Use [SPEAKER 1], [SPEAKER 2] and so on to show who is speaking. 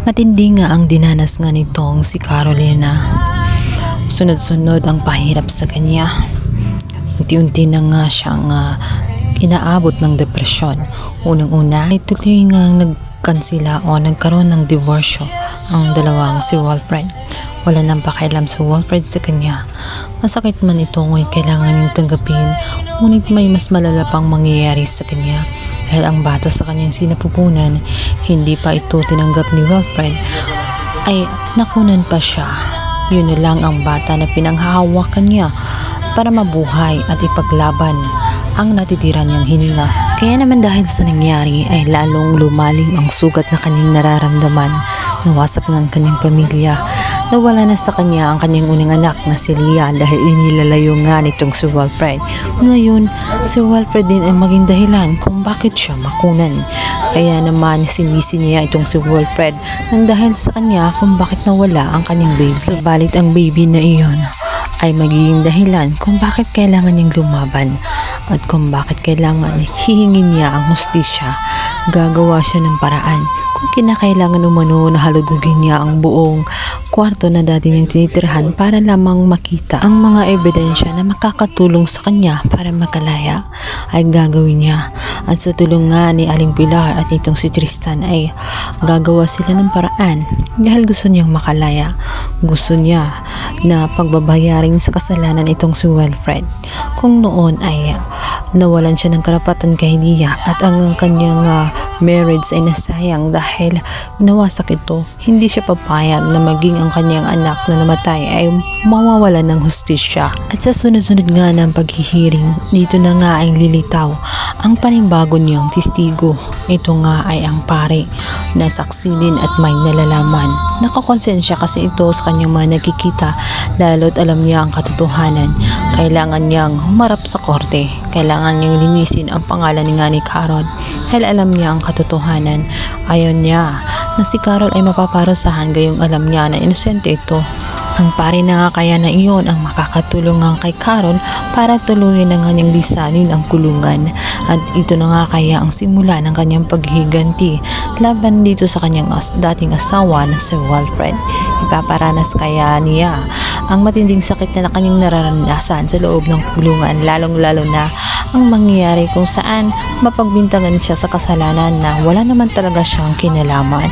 [SPEAKER 1] Matindi nga ang dinanas nga nitong si Carolina. Sunod-sunod ang pahirap sa kanya. Unti-unti na nga siyang ah, inaabot ng depresyon. Unang-una ay tuloy nga nagkansila o nagkaroon ng divorce ang dalawang si Walfred. Wala nang pakialam sa Walfred sa kanya. Masakit man ito ngunit kailangan niyang tanggapin ngunit may mas malala pang mangyayari sa kanya dahil ang bata sa kanyang sinapupunan hindi pa ito tinanggap ni Walfred ay nakunan pa siya. Yun na lang ang bata na pinanghahawakan niya para mabuhay at ipaglaban ang natitira niyang hininga. Kaya naman dahil sa nangyari ay lalong lumalim ang sugat na kanyang nararamdaman. Nawasak ng kanyang pamilya. Nawala na sa kanya ang kanyang unang anak na si Leah dahil inilalayo nga nitong si Walfred. Ngayon, si Walfred din ay maging dahilan kung bakit siya makunan. Kaya naman sinisi niya itong si Wilfred nang dahil sa kanya kung bakit nawala ang kanyang baby. Subalit ang baby na iyon ay magiging dahilan kung bakit kailangan niyang lumaban at kung bakit kailangan hihingin niya ang hustisya. Gagawa siya ng paraan kung kinakailangan umano na halugugin niya ang buong kwarto na dati niyang tinitirhan para lamang makita ang mga ebidensya na makakatulong sa kanya para makalaya ay gagawin niya. At sa tulong nga ni Aling Pilar at itong si Tristan ay gagawa sila ng paraan dahil gusto niyang makalaya. Gusto niya na pagbabayarin sa kasalanan itong si Wilfred. Kung noon ay nawalan siya ng karapatan kay Lia at ang kanyang ah, marriage ay nasayang dahil nawasak ito. Hindi siya papayag na maging ang kanyang anak na namatay ay mawawalan ng hustisya. At sa sunod-sunod nga ng paghihiring dito na nga ay lilitaw ang panibago niyang testigo ito nga ay ang pare na saksi din at may nalalaman. Nakakonsensya kasi ito sa kanyang mga nakikita lalo't alam niya ang katotohanan. Kailangan niyang humarap sa korte. Kailangan niyang linisin ang pangalan ni nga ni Carol dahil alam niya ang katotohanan. Ayaw niya na si Carol ay mapaparusahan gayong alam niya na inosente ito. Ang pare na nga kaya na iyon ang makakatulong nga kay Carol para tuluyan na nga niyang lisanin ang kulungan. At ito na nga kaya ang simula ng kanyang paghiganti laban dito sa kanyang as- dating asawa na si Walfred. Ipaparanas kaya niya ang matinding sakit na kanyang nararanasan sa loob ng kulungan lalong lalo na ang mangyayari kung saan mapagbintangan siya sa kasalanan na wala naman talaga siyang kinalaman.